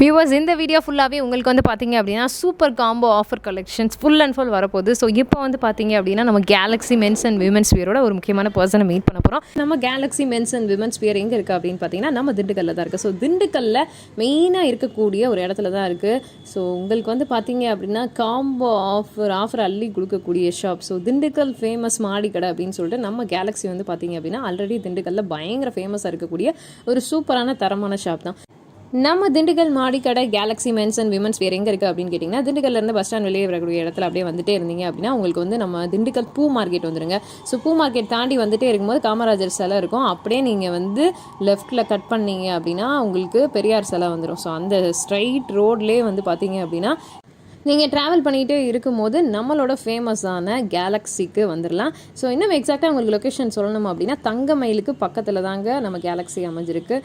Viewers இந்த video ஃபுல்லாகவே உங்களுக்கு வந்து பார்த்தீங்க அப்படின்னா super combo offer collections full and full வரப்போகுது. ஸோ இப்போ வந்து பார்த்தீங்க அப்படின்னா நம்ம கேலக்ஸி மென்ஸ் அண்ட் விமன்ஸ் வியரோட ஒரு முக்கியமான பர்சனை மீட் பண்ண போகிறோம் நம்ம Galaxy men's and women's wear எங்கே இருக்குது அப்படின்னு பார்த்தீங்கன்னா நம்ம திண்டுக்கல்ல தான் இருக்குது ஸோ திண்டுக்கல்ல மெயினாக இருக்கக்கூடிய ஒரு இடத்துல தான் இருக்குது ஸோ உங்களுக்கு வந்து பார்த்தீங்க அப்படின்னா காம்போ ஆஃபர் ஆஃபர் அள்ளி கொடுக்கக்கூடிய ஷாப் ஸோ திண்டுக்கல் ஃபேமஸ் மாடி கடை அப்படின்னு சொல்லிட்டு நம்ம கேலக்ஸி வந்து பார்த்தீங்க அப்படின்னா ஆல்ரெடி திண்டுக்கல்ல பயங்கர ஃபேமஸாக இருக்கக்கூடிய ஒரு சூப்பரான தரமான ஷாப் தான். நம்ம திண்டுக்கல் மாடிக்கடை கேலக்ஸி மென்ஸ் அண்ட் விமன்ஸ் வேறு எங்கே இருக்குது அப்படின்னு கேட்டிங்கன்னா திண்டுக்கல்ல இருந்து பஸ் ஸ்டாண்ட் வெளியே வரக்கூடிய இடத்துல அப்படியே வந்துட்டே இருந்தீங்க அப்படின்னா உங்களுக்கு வந்து நம்ம திண்டுக்கல் பூ மார்க்கெட் வந்துருங்க. ஸோ பூ மார்க்கெட் தாண்டி வந்துட்டே இருக்கும்போது காமராஜர் சிலை இருக்கும். அப்படியே நீங்கள் வந்து லெஃப்ட்டில் கட் பண்ணீங்க அப்படின்னா உங்களுக்கு பெரியார் சிலை வந்துடும் ஸோ அந்த ஸ்ட்ரைட் ரோட்லேயே வந்து பார்த்தீங்க அப்படின்னா நீங்கள் ட்ராவல் பண்ணிகிட்டே இருக்கும்போது நம்மளோட ஃபேமஸான கேலக்ஸிக்கு வந்துடலாம் ஸோ இன்னும் எக்ஸாக்டாக உங்களுக்கு லொக்கேஷன் சொல்லணும் அப்படின்னா தங்கமயிலுக்கு பக்கத்தில் தாங்க நம்ம கேலக்ஸி அமைஞ்சிருக்கு.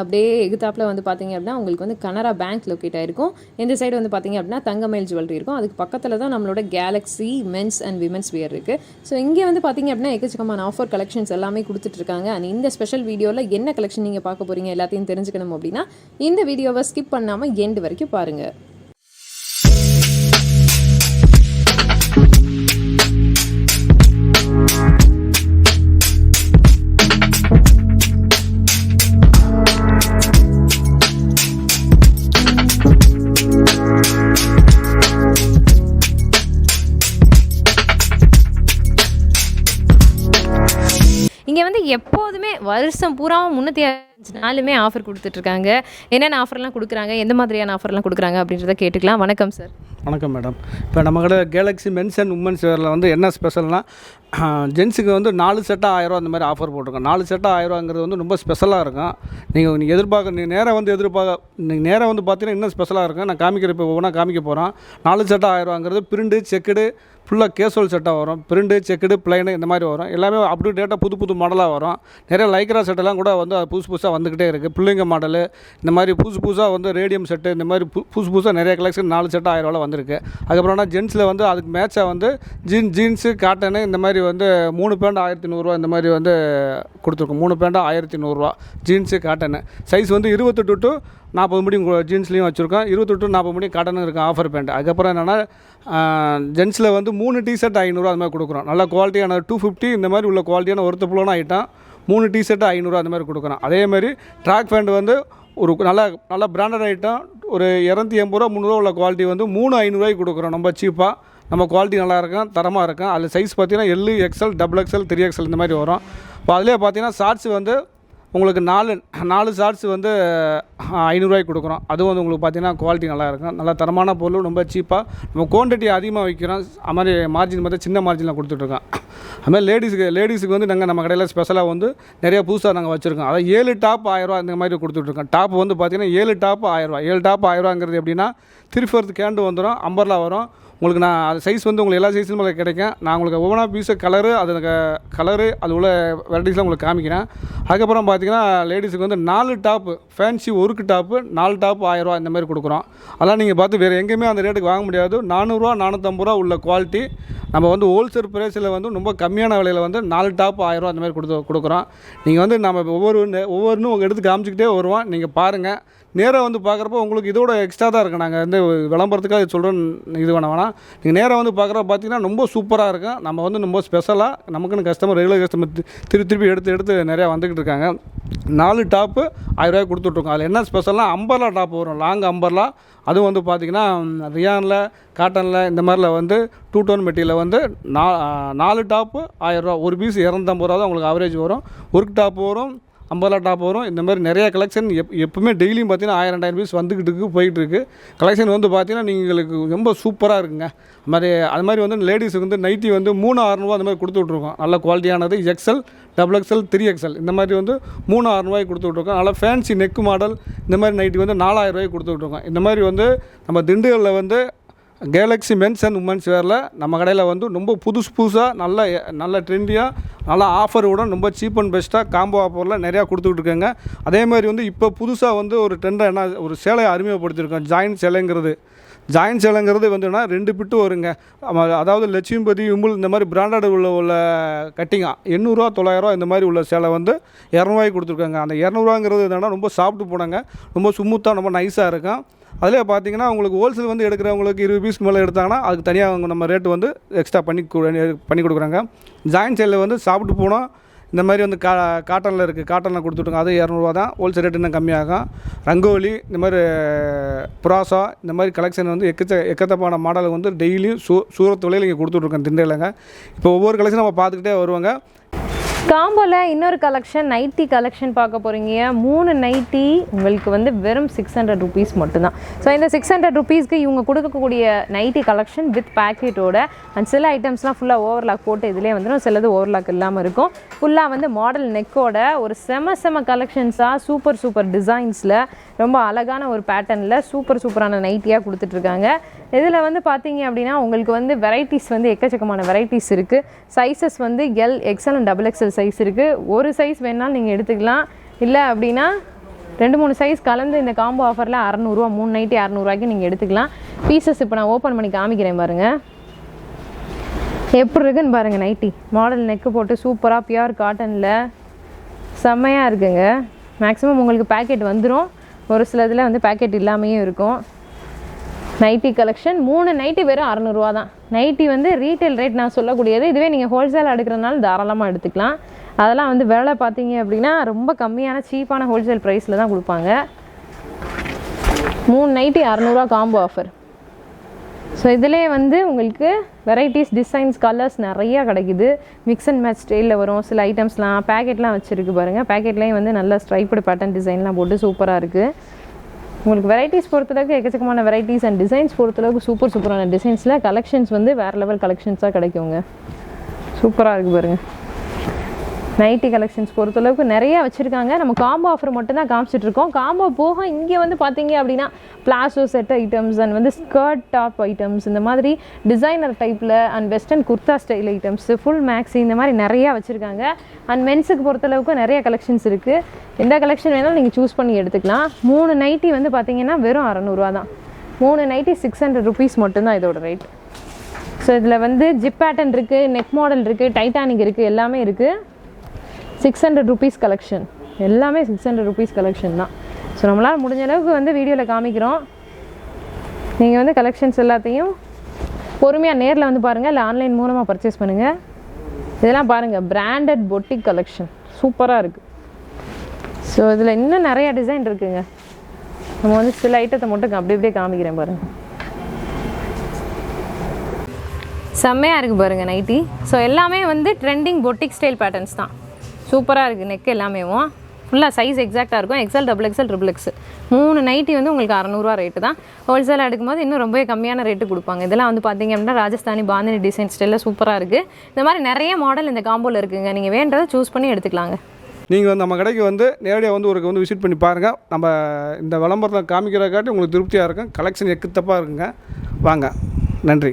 அப்படியே எகுத்தாப்பில் வந்து பார்த்தீங்க அப்படின்னா உங்களுக்கு வந்து கனரா பேங்க் லொக்கேட் ஆகிருக்கும் இந்த சைடு வந்து பார்த்தீங்க அப்படின்னா தங்கமயில் ஜுவல்லரி இருக்கும். அதுக்கு பக்கத்தில் தான் நம்மளோட Galaxy men's and women's wear இருக்குது ஸோ இங்கே வந்து பார்த்தீங்க அப்படின்னா எக்கச்சக்கமான ஆஃபர் கலெக்ஷன்ஸ் எல்லாமே கொடுத்துட்ருக்காங்க. அண்ட் இந்த ஸ்பெஷல் வீடியோவில் என்ன கலெக்ஷன் நீங்கள் பார்க்க போகிறீங்க எல்லாத்தையும் தெரிஞ்சுக்கணும் அப்படின்னா இந்த வீடியோவை ஸ்கிப் பண்ணாமல் எண்டு வரைக்கும் பாருங்கள் எப்போதுமே வருஷம் பூராவும் முன்னூற்றி அஞ்சு நாளுமே ஆஃபர் கொடுத்துட்ருக்காங்க. என்னென்ன ஆஃபர்லாம் கொடுக்குறாங்க? எந்த மாதிரியான ஆஃபர்லாம் கொடுக்குறாங்க அப்படின்றத கேட்டுக்கலாம். வணக்கம் சார் வணக்கம் மேடம் இப்போ நம்ம கடை கேலக்ஸி மென்ஸ் அண்ட் உமன்ஸ் வேரில் வந்து என்ன ஸ்பெஷல்னால் ஜென்ஸுக்கு வந்து நாலு செட்டாக ஆயிரரூவா அந்த மாதிரி ஆஃபர் போட்டிருக்கோம். நாலு செட்டாக ஆயிரரூவாங்கிறது வந்து ரொம்ப ஸ்பெஷலாக இருக்கும். நீங்கள் நீங்கள் எதிர்பார்க்க நீங்கள் நேராக வந்து எதிர்பார்க்க நீங்கள் நேராக வந்து பார்த்தீங்கன்னா இன்னும் ஸ்பெஷலாக இருக்கும். நான் காமிக்கிற இப்போ ஒவ்வொன்றா காமிக்க போகிறோம் நாலு செட்டாக ஆயிரரூவாங்கிறது பிரிண்டு செக்குடு ஃபுல்லாக கேஸ்வல் செட்டாக வரும். பிரிண்டு செக்குடு பிளைனு இந்த மாதிரி வரும். எல்லாமே அப்டேட் டேட்டாக புது புது மாடலாக வரும். நிறைய லைக்ரா செட்டெல்லாம் கூட வந்து அது புதுசு புதுசாக வந்துக்கிட்டே இருக்குது பிள்ளைங்க மாடலு இந்த மாதிரி புதுசு புதுசாக வந்து ரேடியம் செட்டு இந்த மாதிரி பு புதுசு புதுசாக நிறைய கலெக்ஷன் நாலு செட்டு ஆயிரம் வந்திருக்கு. அதுக்கப்புறம்னா ஜென்ஸில் வந்து அதுக்கு மேட்சாக வந்து ஜீன் ஜீன்ஸு காட்டனு இந்த மாதிரி வந்து மூணு பேண்ட் ஆயிரத்தி நூறுரூவா இந்த மாதிரி வந்து கொடுத்துருக்கோம். மூணு பேண்டாக ஆயிரத்தி நூறுரூவா ஜீன்ஸு காட்டனு சைஸ் வந்து இருபத்தெட்டு டு நாற்பது முடி ஜீன்ஸ்லேயும் வச்சுருக்கோம். இருபத்தெட்டு டு நாற்பது முடி காட்டனும் இருக்கும் ஆஃபர் பேண்ட் அதுக்கப்புறம் என்னென்னா ஜென்ஸில் வந்து மூணு டிஷர்ட் ஐநூறுரூவா அது மாதிரி கொடுக்குறோம். நல்ல குவாலிட்டியான டூ ஃபிஃப்டி இந்த மாதிரி உள்ள குவாலிட்டியான ஒருத்த புலோன ஐட்டம் மூணு டிஷர்ட் ஐநூறுரூவா அந்த மாதிரி கொடுக்குறோம் அதே மாதிரி ட்ராக் பேண்ட் வந்து ஒரு நல்ல நல்ல பிராண்டட் ஐட்டம் ஒரு இரநூத்தி எண்பது ரூபா முந்நூறுவா உள்ள குவாலிட்டி வந்து மூணு ஐநூறுரூவாய்க்கு கொடுக்குறோம். ரொம்ப சீப்பாக நம்ம குவாலிட்டி நல்லா இருக்கும் தரமாக இருக்கும். அதில் சைஸ் பார்த்தீங்கன்னா L XL double XL three XL இந்த மாதிரி வரும். இப்போ அதிலே பார்த்தீங்கன்னா ஷார்ட்ஸ் வந்து உங்களுக்கு நாலு நாலு ஷார்ட்ஸ் வந்து ஐநூறுரூவாய்க்கு கொடுக்குறோம். அதுவும் வந்து உங்களுக்கு பார்த்தீங்கன்னா குவாலிட்டி நல்லா இருக்கும். நல்ல தரமான பொருள் ரொம்ப சீப்பாக நம்ம குவான்டிட்டி அதிகமாக வைக்கிறோம். அது மாதிரி மார்ஜின் பார்த்தா சின்ன மார்ஜினில் கொடுத்துட்ருக்கோம். அதுமாதிரி லேடிஸுக்கு லேடிஸுக்கு வந்து நாங்கள் நம்ம கடையில் ஸ்பெஷலாக வந்து நிறைய புதுசாக நாங்கள் வச்சுருக்கோம். அதாவது ஏழு டாப் ஆயிரரூவா இந்த மாதிரி கொடுத்துட்ருக்கோம். டாப் வந்து பார்த்தீங்கன்னா ஏழு டாப் ஆயிரரூவா ஏழு டாப் ஆயிரரூவாங்கிறது எப்படின்னா திருப்பி கேண்டு வந்துடும் அம்பர்லா வரும். உங்களுக்கு நான் அது சைஸ் வந்து உங்களுக்கு எல்லா சைஸும் உங்களுக்கு கிடைக்கும். நான் உங்களுக்கு ஒவ்வொன்றா பீஸு கலரு அது கலரு அது உள்ள வெரைட்டிஸ்லாம் உங்களுக்கு காமிக்கிறேன். அதுக்கப்புறம் பார்த்தீங்கன்னா லேடிஸுக்கு வந்து நாலு டாப்பு ஃபேன்சி ஒருக்கு டாப்பு நாலு டாப்பு ஆயிரரூவா இந்த மாதிரி கொடுக்குறோம். அதெல்லாம் நீங்கள் பார்த்து வேறு எங்கேயுமே அந்த ரேட்டுக்கு வாங்க முடியாது. நானூறுரூவா நானூற்றம்பது ரூபா உள்ள குவாலிட்டி நம்ம வந்து ஹோல்சேல் ப்ரைஸில் வந்து ரொம்ப கம்மியான விலையில் வந்து நாலு டாப்பு ஆயிரரூவா அந்த மாதிரி கொடுத்து கொடுக்குறோம். நீங்கள் வந்து நம்ம ஒவ்வொரு ஒவ்வொன்றும் உங்கள் எடுத்து காமிச்சிக்கிட்டே வருவோம். நீங்கள் பாருங்கள் நேராக வந்து பார்க்குறப்போ உங்களுக்கு இதோட எக்ஸ்ட்ரா தான் இருக்குது நாங்கள் வந்து விளம்பரத்துக்காக சொல்கிறோம் இது பண்ண வேணாம். நீங்கள் நேராக வந்து பார்க்குறப்ப பார்த்தீங்கன்னா ரொம்ப சூப்பராக இருக்கும். நம்ம வந்து ரொம்ப ஸ்பெஷலாக நமக்குன்னு கஸ்டமர் ரெகுலர் கஸ்டமர் திருப்பி திருப்பி எடுத்து எடுத்து நிறையா வந்துக்கிட்டு இருக்காங்க. நாலு டாப்பு ஆயிரரூவா கொடுத்துட்ருக்கோம் அதில் என்ன ஸ்பெஷல்னால் அம்பர்லா டாப் வரும். லாங் அம்பர்லா அதுவும் வந்து பார்த்திங்கன்னா ரியானில் காட்டனில் இந்த மாதிரில வந்து டூ டோன் மெட்டீரியல் வந்து நா நாலு டாப்பு ஆயிரரூவா ஒரு பீஸ் இரநூத்தம்பது ரூபா தான் உங்களுக்கு அவரேஜ் வரும். ஒர்க் டாப் வரும். ஐம்பதுலா டாப் வரும். இந்த மாதிரி நிறைய கலெக்ஷன் எப் எப்பவுமே டெய்லியும் பார்த்தீங்கன்னா ஆயிரம் ரெண்டாயிரம் பீஸ் வந்துக்கிட்டு இருக்கு போயிட்டு இருக்கு கலெக்ஷன் வந்து பார்த்தீங்கன்னா நீங்களுக்கு ரொம்ப சூப்பராக இருக்குங்க. அது மாதிரி அது மாதிரி வந்து லேடிஸுக்கு வந்து நைட்டி வந்து மூணு அறநூறுவா அந்த மாதிரி கொடுத்து விட்ருக்கோம் நல்ல குவாலிட்டியானது XL double XL three XL இந்த மாதிரி வந்து மூணு அறநூறுவாய்க்கு கொடுத்து விட்ருக்கோம் நல்லா ஃபேன்சி நெக் மாடல் இந்த மாதிரி நைட்டி வந்து நாலாயிரம் ரூபாய்க்கு கொடுத்து விட்ருக்கோம் இந்த மாதிரி வந்து நம்ம திண்டுக்கல்லில் வந்து கேலக்ஸி மென்ஸ் அண்ட் உமன்ஸ் வேரில் நம்ம கடையில் வந்து ரொம்ப புதுசு புதுசாக நல்ல நல்ல ட்ரெண்டியாக நல்ல ஆஃபரோட ரொம்ப சீப் அண்ட் பெஸ்ட்டாக காம்போ ஆஃபரில் நிறையா கொடுத்துக்கிட்டு இருக்காங்க அதே மாதிரி வந்து இப்போ புதுசாக வந்து ஒரு ட்ரெண்டாக என்ன ஒரு சேலையை அறிமுகப்படுத்தியிருக்கோம் ஜாயின் சேலைங்கிறது. ஜாயின் சேலைங்கிறது வந்துன்னா ரெண்டு பிட்டு வருங்க. அதாவது லட்சுமிபதி விம்புல் இந்த மாதிரி பிராண்டட் உள்ள உள்ள கட்டிங்கா எண்ணூறுரூவா தொள்ளாயிரரூவா இந்த மாதிரி உள்ள சேலை வந்து இரநூறுவாய்க்கு கொடுத்துருக்காங்க. அந்த இரநூறுவாங்கிறது என்னென்னா ரொம்ப சாப்பிட்டு போனாங்க ரொம்ப சுமூத்தாக ரொம்ப நைஸாக இருக்கும். அதில் பார்த்தீங்கன்னா உங்களுக்கு ஹோல்சேல் வந்து எடுக்கிறவங்களுக்கு இருபது பீஸ் மேலே எடுத்தாங்கன்னா அதுக்கு தனியாக அவங்க நம்ம ரேட்டு வந்து எக்ஸ்ட்ரா பண்ணி பண்ணி கொடுக்குறாங்க. ஜாயின் சேலில் வந்து சாப்பிட்டு போனோம் இந்த மாதிரி வந்து கா காட்டனில் இருக்குது காட்டனில் கொடுத்துட்ருங்க அது இரநூறுவா தான். ஹோல்சேல் ரேட் இன்னும் கம்மியாகும். ரங்கோலி இந்த மாதிரி புராசா இந்த மாதிரி கலெக்ஷன் வந்து எக்கச்ச எக்கத்தப்பான மாடலுக்கு வந்து டெய்லியும் சூ சூரத் விலையில் இங்கே கொடுத்துட்ருக்கோம் திண்டையிலங்க. இப்போ ஒவ்வொரு கலெக்ஷன் நம்ம பார்த்துக்கிட்டே வருவாங்க. காம்போவில் இன்னொரு கலெக்ஷன் நைட்டி கலெக்ஷன் பார்க்க போகிறீங்க மூணு நைட்டி உங்களுக்கு வந்து வெறும் சிக்ஸ் ஹண்ட்ரட் ருபீஸ் மட்டும்தான். ஸோ இந்த சிக்ஸ் ஹண்ட்ரட் ருபீஸ்க்கு இவங்க கொடுக்கக்கூடிய நைட்டி கலெக்ஷன் வித் பேக்கெட்டோட அண்ட் சில ஐட்டம்ஸ்லாம் ஃபுல்லாக ஓவர்லாக் போட்டு இதிலே வந்துடும் சிலது ஓவர்லாக் இல்லாமல் இருக்கும். ஃபுல்லாக வந்து மாடல் நெக்கோட ஒரு செம செம கலெக்ஷன்ஸாக சூப்பர் சூப்பர் டிசைன்ஸில் ரொம்ப அழகான ஒரு பேட்டர்னில் சூப்பர் சூப்பரான நைட்டியாக கொடுத்துட்ருக்காங்க இதில் வந்து பார்த்தீங்க அப்படின்னா உங்களுக்கு வந்து வெரைட்டிஸ் வந்து எக்கச்சக்கமான வெரைட்டிஸ் இருக்குது சைஸஸ் வந்து L XL and double XL size இருக்குது ஒரு சைஸ் வேணாலும் நீங்கள் எடுத்துக்கலாம். இல்லை அப்படின்னா ரெண்டு மூணு சைஸ் கலந்து இந்த காம்போ ஆஃபரில் அறநூறுவா மூணு நைட்டி அறநூறுவாய்க்கு நீங்கள் எடுத்துக்கலாம். பீசஸ் இப்போ நான் ஓப்பன் பண்ணி காமிக்கிறேன் பாருங்கள் எப்படி இருக்குன்னு பாருங்கள் நைட்டி மாடல் நெக்கு போட்டு சூப்பராக பியூர் காட்டனில் செம்மையாக இருக்குங்க. மேக்ஸிமம் உங்களுக்கு பேக்கெட் வந்துடும் ஒரு சில இதில் வந்து பேக்கெட் இல்லாமையும் இருக்கும். நைட்டி கலெக்ஷன் மூணு நைட்டி வெறும் அறநூறுவா தான் நைட்டி வந்து ரீட்டைல் ரேட் நான் சொல்லக்கூடியது. இதுவே நீங்கள் ஹோல்சேல் எடுக்கிறனால தாராளமாக எடுத்துக்கலாம். அதெல்லாம் வந்து விலை பார்த்தீங்க அப்படின்னா ரொம்ப கம்மியான சீப்பான ஹோல்சேல் ப்ரைஸில் தான் கொடுப்பாங்க. மூணு நைட்டி அறநூறுவா காம்போ ஆஃபர் ஸோ இதிலே வந்து உங்களுக்கு வெரைட்டிஸ் டிசைன்ஸ் கலர்ஸ் நிறையா கிடைக்குது. மிக்ஸ் அண்ட் மேட்ச் ஸ்டைலில் வரும். சில ஐட்டம்ஸ்லாம் பேக்கெட்லாம் வச்சுருக்கு பாருங்கள் பேக்கெட்லேயும் வந்து நல்லா ஸ்ட்ரைப்டு பேட்டர்ன் டிசைன்லாம் போட்டு சூப்பராக இருக்குது உங்களுக்கு வெரைட்டிஸ் பொறுத்தளவுக்கு எக்கச்சக்கமான வெரைட்டிஸ் அண்ட் டிசைன்ஸ் பொறுத்தளவுக்கு சூப்பர் சூப்பரான டிசைன்ஸில் கலெக்ஷன்ஸ் வந்து வேறு லெவல் கலெக்ஷன்ஸாக கிடைக்குங்க. சூப்பராக இருக்குது பாருங்கள் நைட்டி கலெக்ஷன்ஸ் பொறுத்தளவுக்கு நிறைய வச்சுருக்காங்க. நம்ம காம்போ ஆஃபர் மட்டும்தான் காமிச்சிட்டு இருக்கோம் காம்போ போக இங்கே வந்து பார்த்தீங்க அப்படின்னா பிளாசோ செட் ஐட்டம்ஸ் அண்ட் வந்து ஸ்கர்ட் டாப் ஐட்டம்ஸ் இந்த மாதிரி டிசைனர் டைப்பில் and western kurta style items full maxi இந்த மாதிரி நிறையா வச்சுருக்காங்க. அண்ட் மென்ஸுக்கு பொறுத்தளவுக்கு நிறைய கலெக்ஷன்ஸ் இருக்குது எந்த கலெக்ஷன் வேணாலும் நீங்கள் சூஸ் பண்ணி எடுத்துக்கலாம். மூணு நைட்டி வந்து பார்த்தீங்கன்னா வெறும் அறநூறுவா தான். மூணு நைட்டி சிக்ஸ் ஹண்ட்ரட் ருபீஸ் மட்டும்தான் இதோட ரேட் ஸோ இதில் வந்து ஜிப் பேட்டர்ன் இருக்குது நெக் மாடல் இருக்குது டைட்டானிக் இருக்குது எல்லாமே இருக்குது சிக்ஸ் ஹண்ட்ரட் ருபீஸ் கலெக்ஷன் எல்லாமே சிக்ஸ் ஹண்ட்ரட் ருபீஸ் கலெக்ஷன் தான். ஸோ நம்மளால் முடிஞ்ச அளவுக்கு வந்து வீடியோவில் காமிக்கிறோம். நீங்கள் வந்து கலெக்ஷன்ஸ் எல்லாத்தையும் பொறுமையாக நேரில் வந்து பாருங்கள் இல்லை ஆன்லைன் மூலமாக பர்ச்சேஸ் பண்ணுங்கள் இதெல்லாம் பாருங்கள் பிராண்டட் பொட்டிக் கலெக்ஷன் சூப்பராக இருக்குது ஸோ இதில் இன்னும் நிறையா டிசைன் இருக்குங்க. நம்ம வந்து சில ஐட்டத்தை மட்டும் அப்படி அப்படியே காமிக்கிறேன் பாருங்கள் செம்மையாக இருக்குது பாருங்கள் நைட்டி ஸோ எல்லாமே வந்து ட்ரெண்டிங் பொட்டிக் ஸ்டைல் பேட்டர்ன்ஸ் தான். சூப்பராக இருக்குது நெக் எல்லாமேவும் ஃபுல்லாக சைஸ் எக்ஸாக்டாக இருக்கும். XL double XL triple X மூணு நைட்டி வந்து உங்களுக்கு அறநூறுவா ரேட்டு தான். ஹோல்சேல் எடுக்கும்போது இன்னும் ரொம்பவே கம்மியான ரேட்டு கொடுப்பாங்க. இதெல்லாம் வந்து பார்த்தீங்க அப்படின்னா ராஜஸ்தானி பாந்தினி டிசைன் ஸ்டைலில் சூப்பராக இருக்குது இந்த மாதிரி நிறைய மாடல் இந்த காம்போவில் இருக்குதுங்க நீங்கள் வேண்டதை சூஸ் பண்ணி எடுத்துக்கலாங்க. நீங்கள் வந்து நம்ம கடைக்கு வந்து நேரடியாக வந்து ஒரு வந்து விசிட் பண்ணி பாருங்கள் நம்ம இந்த விளம்பரத்தில் காமிக்கிறக்காட்டி உங்களுக்கு திருப்தியாக இருக்கும். கலெக்ஷன் எக்குத்தப்பாக இருக்குங்க. வாங்க. நன்றி.